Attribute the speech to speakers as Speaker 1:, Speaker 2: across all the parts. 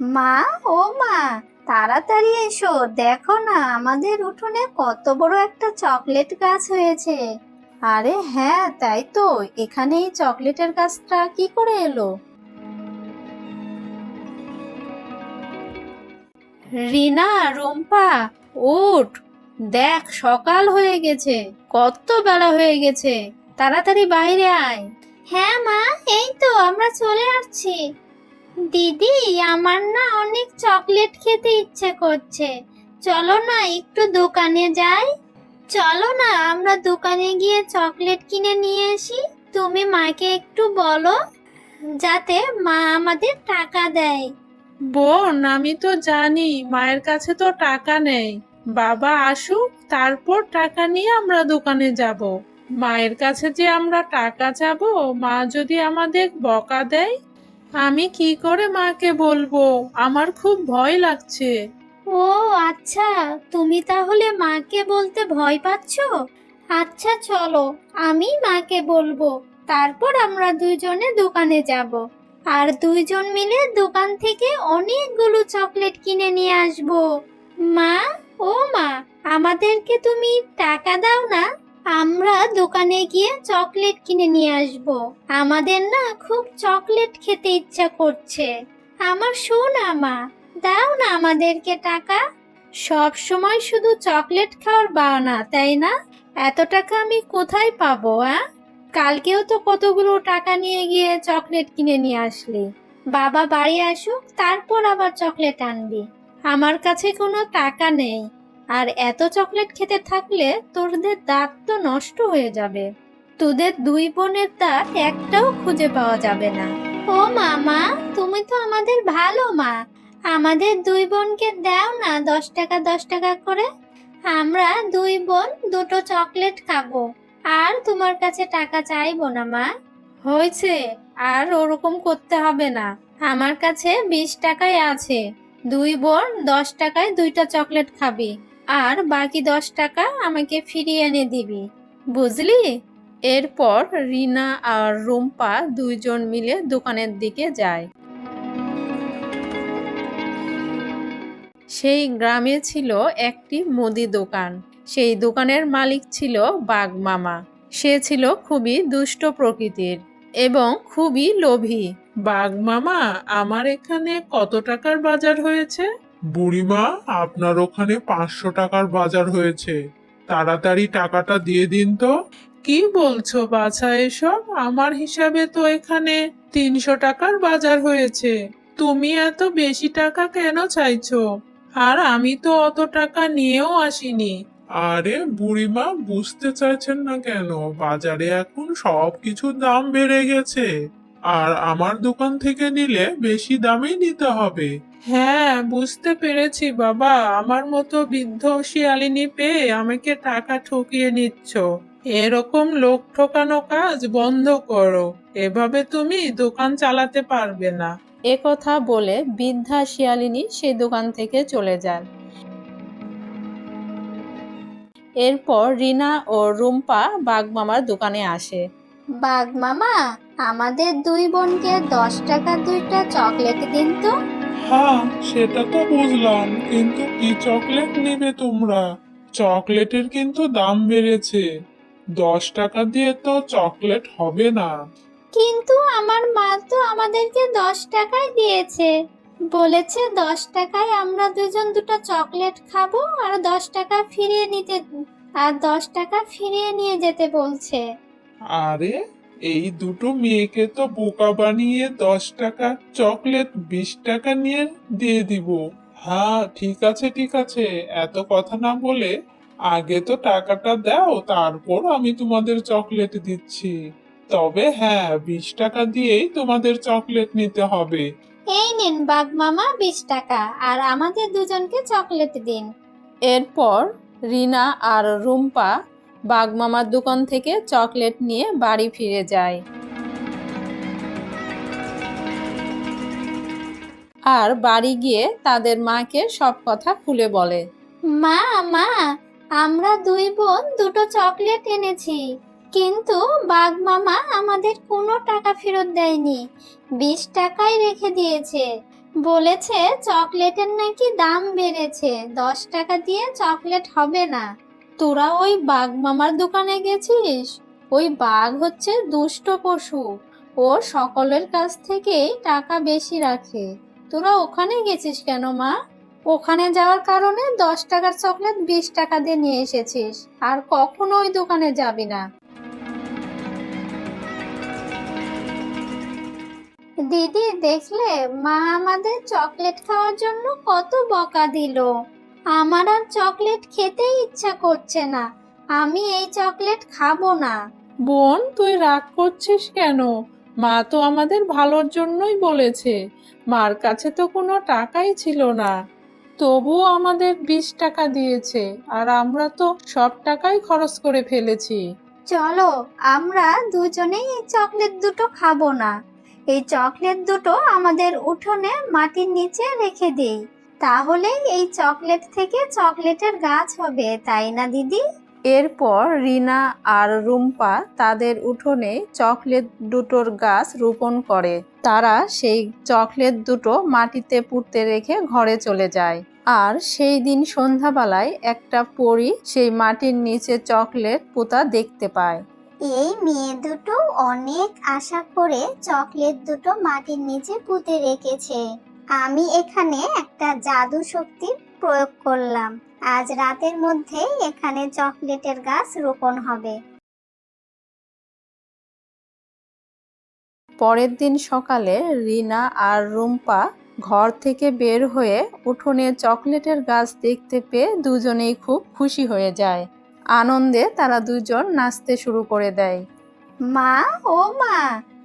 Speaker 1: মা, ও মা, তাড়াতাড়ি এসো। দেখো না, আমাদের উঠোনে কত বড় একটা চকলেট গাছ হয়েছে। আরে হ্যাঁ তাই তো, এখানে এই চকলেটের গাছটা কি করে এলো? রিনা, রুম্পা, উঠ। দেখ, সকাল হয়ে গেছে, কত বেলা হয়ে গেছে। তাড়াতাড়ি বাইরে আয়। হ্যাঁ মা, এই তো, আমরা চলে আসছি। দিদি, আমার না অনেক চকলেট খেতে ইচ্ছে করছে। চলো না একটু দোকানে যাই। চলো না, আমরা দোকানে গিয়ে চকলেট কিনে নিয়ে আসি। তুমি মাকে একটু বলো, যাতে মা আমাদের টাকা দেয়।
Speaker 2: বোন, আমি তো জানি মায়ের কাছে তো টাকা নেই। বাবা আসুক, তারপর টাকা নিয়ে আমরা দোকানে যাব। মায়ের কাছে যে আমরা টাকা চাবো মা যদি আমাদের বকা দেয় আমি কি করে মাকে বলব? আমার খুব ভয় লাগছে।
Speaker 1: ও আচ্ছা তুমি তাহলে মাকে বলতে ভয় পাচ্ছ? আচ্ছা চলো, আমি মাকে বলব। তারপর আমরা দুইজনে দোকানে যাব। আর দুইজন মিলে দোকান থেকে অনেকগুলো চকলেট কিনে নিয়ে আসব। মা, ও মা, আমাদেরকে তুমি টাকা দাও না? আমরা দোকানে গিয়ে চকলেট কিনে নিয়ে আসব। আমাদের না খুব চকলেট খেতে ইচ্ছা করছে। আমার শোনা মা, দাও না আমাদেরকে টাকা। সব সময় শুধু চকলেট খাওয়ার বাহানা, তাই না? এত টাকা আমি কোথায় পাবো হ্যাঁ কালকেও তো কতগুলো টাকা নিয়ে গিয়ে চকলেট কিনে নিয়ে আসলি। বাবা বাড়ি আসুক, তারপর আবার চকলেট আনবি। আমার কাছে কোনো টাকা নেই। আর এত চকলেট খেতে থাকলে তোদের দাঁত তো নষ্ট হয়ে যাবে। তোদের দুই বোনের দাঁত একটাও খুঁজে পাওয়া যাবে না। ও মামা, তুমি তো আমাদের ভালো মা। আমাদের দুই বোনকে দাও না দশ টাকা দশ টাকা করে। আমরা দুই বোন দুটো চকলেট খাব। আর তোমার কাছে টাকা চাইব না, মা। হয়েছে, আর ওরকম করতে হবে না। আমার কাছে বিশ টাকাই আছে। দুই বোন দশ টাকায় দুইটা চকলেট খাবি। আর বাকি দশ টাকা আমাকে ফিরিয়ে এনে দিবি। বুঝলি?
Speaker 2: এরপর রিনা আর রুম্পা দুইজন মিলে দোকানের দিকে যায়। সেই গ্রামে ছিল একটি মুদি দোকান। সেই দোকানের মালিক ছিল বাঘ মামা। সে ছিল খুবই দুষ্ট প্রকৃতির এবং খুবই লোভী। বাঘ মামা, আমার এখানে কত টাকার বাজার হয়েছে?
Speaker 3: বুড়িমা আপনার ওখানে পাঁচশো টাকার বাজার হয়েছে। তাড়াতাড়ি টাকাটা দিয়ে দিন তো।
Speaker 2: কি বলছো বাছা এসব? আমার হিসাবে তো এখানে তিনশো টাকার বাজার হয়েছে। তুমি এত বেশি টাকা কেন চাইছো? আর আমি তো অত টাকা নিয়েও আসিনি।
Speaker 3: আরে বুড়িমা বুঝতে চাইছেন না কেন? বাজারে এখন সব কিছুর দাম বেড়ে গেছে। আর আমার দোকান থেকে নিলে বেশি দামেই নিতে হবে।
Speaker 2: হ্যাঁ বুঝতে পেরেছি বাবা। আমার মতো বৃদ্ধ শিয়ালিনী পেয়ে আমাকে টাকা ঠকিয়ে নিচ্ছ। এরকম লোক ঠকানো কাজ বন্ধ করো। এভাবে তুমি দোকান চালাতে পারবে না। এ কথা বলে বৃদ্ধা শিয়ালিনী সেই দোকান থেকে চলে যান এরপর রিনা ও রুম্পা বাগমামার দোকানে আসে।
Speaker 1: বাঘ মামা আমাদের দুই বোনকে দশ টাকা দুইটা চকলেট দিন তো।
Speaker 3: হ্যাঁ সেটা তো বুঝলাম কিন্তু কি চকলেট নেবে তোমরা? চকলেটের কিন্তু দাম বেড়েছে। দশ টাকা দিয়ে তো চকলেট হবে না।
Speaker 1: কিন্তু আমার মা তো আমাদেরকে দশ টাকায় দিয়েছে। বলেছে দশ টাকায় আমরা দুজন দুটো চকলেট খাব আর দশ টাকা ফিরিয়ে নিতে আর দশ টাকা ফিরিয়ে নিয়ে যেতে বলছে।
Speaker 3: আরে এই দুটো মেয়েকে তো বোকা বানিয়ে দশ টাকা চকলেট বিশ টাকা নিয়ে দিয়ে দিব। হ্যাঁ ঠিক আছে ঠিক আছে এত কথা না বলে আগে তো টাকাটা দাও তারপর আমি তোমাদের চকলেট দিচ্ছি। তবে হ্যাঁ বিশ টাকা দিয়েই তোমাদের চকলেট নিতে হবে।
Speaker 1: এই নিন বাঘ মামা বিশ টাকা আর আমাদের দুজনকে চকলেট দিন।
Speaker 2: এরপর রিনা আর রুম্পা বাগমামার দোকান থেকে চকলেট নিয়ে বাড়ি ফিরে যায়। আর বাড়ি গিয়ে তাদের মাকে সব কথা খুলে বলে।
Speaker 1: মা মা, আমরা দুই বোন দুটো চকলেট এনেছি, কিন্তু বাঘ মামা আমাদের কোনো টাকা ফেরত দেয়নি, বিশ টাকাই রেখে দিয়েছে। বলেছে চকলেটের নাকি দাম বেড়েছে, দশ টাকা দিয়ে চকলেট হবে না। তোরা ওই বাঘ মামার দোকানে গেছিস? ওই বাঘ হচ্ছে দুষ্ট পশু। ও সকলের কাছ থেকেই টাকা বেশি রাখে। তোরা ওখানে গেছিস কেন, মা? ওখানে যাওয়ার কারণে দশ টাকার চকলেট বিশ টাকা দিয়ে নিয়ে এসেছিস। আর কখনো ওই দোকানে যাবি না। দিদি, দেখলে মা আমাদের চকলেট খাওয়ার জন্য কত বকা দিল। আমার আর চকলেট খেতেই ইচ্ছা করছে না। আমি এই চকলেট খাব না।
Speaker 2: বোন তুই রাগ করছিস কেন? মা তো আমাদের ভালোর জন্যই বলেছে। মার কাছে তো কোনো টাকাই ছিল না। তবুও আমাদের বিশ টাকা দিয়েছে আর আমরা তো সব টাকাই খরচ করে ফেলেছি।
Speaker 1: চলো আমরা দুজনেই এই চকলেট দুটো খাব না। এই চকলেট দুটো আমাদের উঠোনে মাটির নিচে রেখে দেই। তাহলে এই চকলেট থেকে চকলেটের গাছ হবে তাই না দিদি?
Speaker 4: এরপর রিনা আর রুম্পা তাদের উঠোনে চকলেট দুটোর গাছ রোপণ করে। তারা সেই চকলেট দুটো মাটিতে পুঁততে রেখে ঘরে চলে যায়। আর সেই দিন সন্ধ্যাবেলায় একটা পরী সেই মাটির নিচে চকলেট পোতা দেখতে পায়।
Speaker 1: এই মেয়ে দুটো অনেক আশা করে চকলেট দুটো মাটির নিচে পুঁতে রেখেছে। আমি এখানে একটা জাদু শক্তি প্রয়োগ করলাম। আজ রাতের মধ্যেই এখানে চকলেটের গাছ রোপণ হবে।
Speaker 4: পরের দিন সকালে রিনা আর রুম্পা ঘর থেকে বের হয়ে উঠোনে চকলেটের গাছ দেখতে পেয়ে দুজনেই খুব খুশি হয়ে যায়। আনন্দে তারা দুজন নাচতে শুরু করে দেয়।
Speaker 1: মা ও মা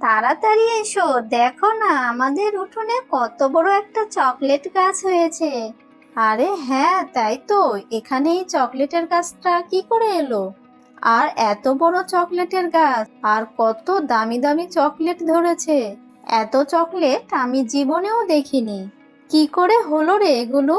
Speaker 1: তাড়াতাড়ি এসো, দেখো না আমাদের উঠোনে কত বড় একটা চকলেট গাছ হয়েছে। আরে হ্যাঁ তাই তো, এখানে এই চকলেটের গাছটা কি করে এলো? আর এত বড় চকলেটের গাছ, আর কত দামি দামি চকলেট ধরেছে। এত চকলেট আমি জীবনেও দেখিনি। কি করে হলো রে এগুলো?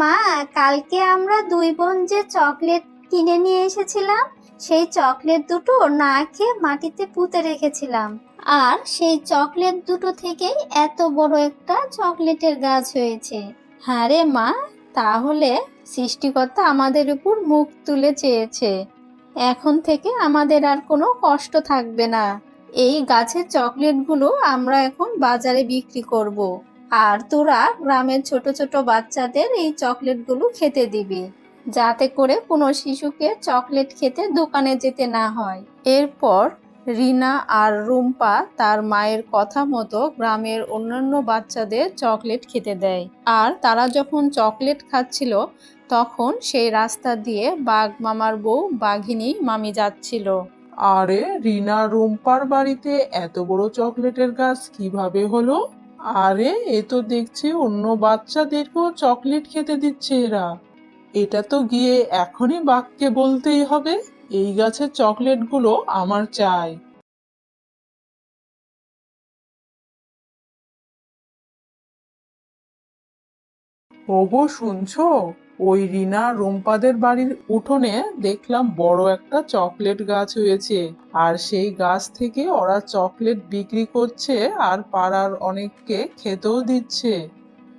Speaker 1: মা, কালকে আমরা দুই বোন যে চকলেট কিনে নিয়ে এসেছিলাম, সেই চকলেট দুটো না খেয়ে মাটিতে পুঁতে রেখেছিলাম। আর সেই চকলেট দুটো থেকেই এত বড় একটা চকলেটের গাছ হয়েছে। হ্যাঁ রে মা, তাহলে সৃষ্টিকর্তা আমাদের উপর মুখ তুলে চেয়েছে। এখন থেকে আমাদের আর কোনো কষ্ট থাকবে না। এই গাছের চকলেটগুলো আমরা এখন বাজারে বিক্রি করব। আর তোরা গ্রামের ছোট ছোট বাচ্চাদের এই চকলেটগুলো খেতে দিবি, যাতে করে কোনো শিশুকে চকলেট খেতে দোকানে যেতে না হয়।
Speaker 4: এরপর রিনা আর রুম্পা তার মায়ের কথা মতো গ্রামের অন্যান্য বাচ্চাদের চকলেট খেতে দেয়। আর তারা যখন চকলেট খাচ্ছিল, তখন সেই রাস্তা দিয়ে বাঘ মামার বউ বাঘিনী মামি যাচ্ছিল।
Speaker 2: আরে, রিনা রুম্পার বাড়িতে এত বড় চকলেটের গাছ কীভাবে হলো? আরে, এ তো দেখছি অন্য বাচ্চাদেরকেও চকলেট খেতে দিচ্ছে এরা। এটা তো গিয়ে এখনই বাঘকে বলতেই হবে। এই গাছের চকলেটগুলো আমার চাই। ওগো, শুনছো? ওই রিনা রুম্পাদের বাড়ির উঠোনে দেখলাম বড় একটা চকলেট গাছ হয়েছে। আর সেই গাছ থেকে ওরা চকলেট বিক্রি করছে আর পাড়ার অনেককে খেতেও দিচ্ছে।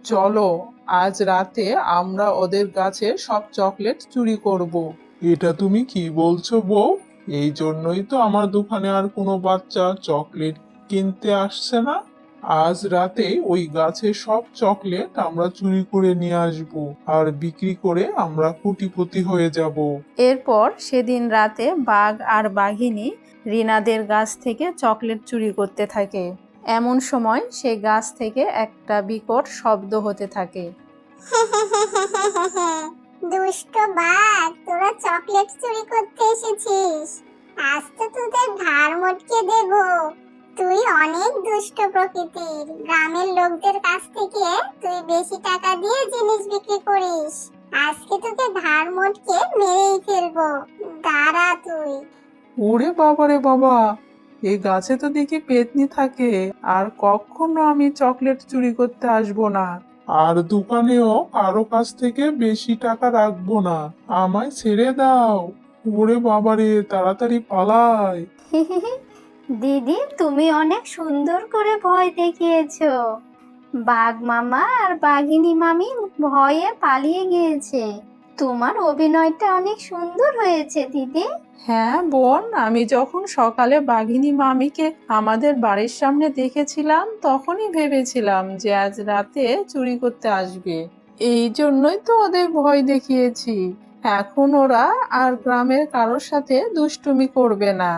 Speaker 2: চলো, আজ রাতে আমরা ওদের গাছে সব চকলেট চুরি করব।
Speaker 3: এটা তুমি কি বলছো বউ? এই জন্যই তো আমার দোকানে আর কোনো বাচ্চা চকলেট কিনতে আসছে না। আজ রাতে ওই গাছের সব চকলেট আমরা চুরি করে নিয়ে আসব আর বিক্রি করে আমরা কোটিপতি হয়ে যাব।
Speaker 4: এরপর সেদিন রাতে বাঘ আর বাঘিনী রিনাদের গাছ থেকে চকলেট চুরি করতে থাকে। এমন সময় সেই গাছ থেকে একটা বিকট শব্দ হতে থাকে।
Speaker 5: দুষ্ট বাঘ, তোরা চকলেট চুরি করতে এসেছিস। আজ তো তোদের ধার মটকে দেব। তুই অনেক দুষ্ট প্রকৃতির। গ্রামের লোকদের কাছ থেকে তুই বেশি টাকা দিয়ে জিনিস বিক্রি করিস। আজকে তোকে ধার মটকে মেরেই ফেলব। দাঁড়া তুই।
Speaker 2: ওরে বাবা রে বাবা, এই গাছে তো দেখি পেতনি থাকে। আর কখনো আমি চকলেট চুরি করতে আসব না।
Speaker 3: আর দোকানেও কারও কাছ থেকে বেশি টাকা রাখব না। আমায় ছেড়ে দাও। ওরে বাবারে, তাড়াতাড়ি পালায়
Speaker 1: দিদি, তুমি অনেক সুন্দর করে ভয় দেখিয়েছো।
Speaker 6: বাঘ মামা আর বাঘিনী মামি ভয়ে পালিয়ে গিয়েছে। তোমার অভিনয়টা অনেক সুন্দর হয়েছে, দিদি।
Speaker 1: হ্যাঁ বোন, আমি যখন সকালে বাঘিনী মামিকে আমাদের বাড়ির সামনে দেখেছিলাম, তখনই ভেবেছিলাম যে আজ রাতে চুরি করতে আসবে। এই জন্যই তো ওদের ভয় দেখিয়েছি। এখন ওরা আর গ্রামের কারোর সাথে দুষ্টুমি করবে না।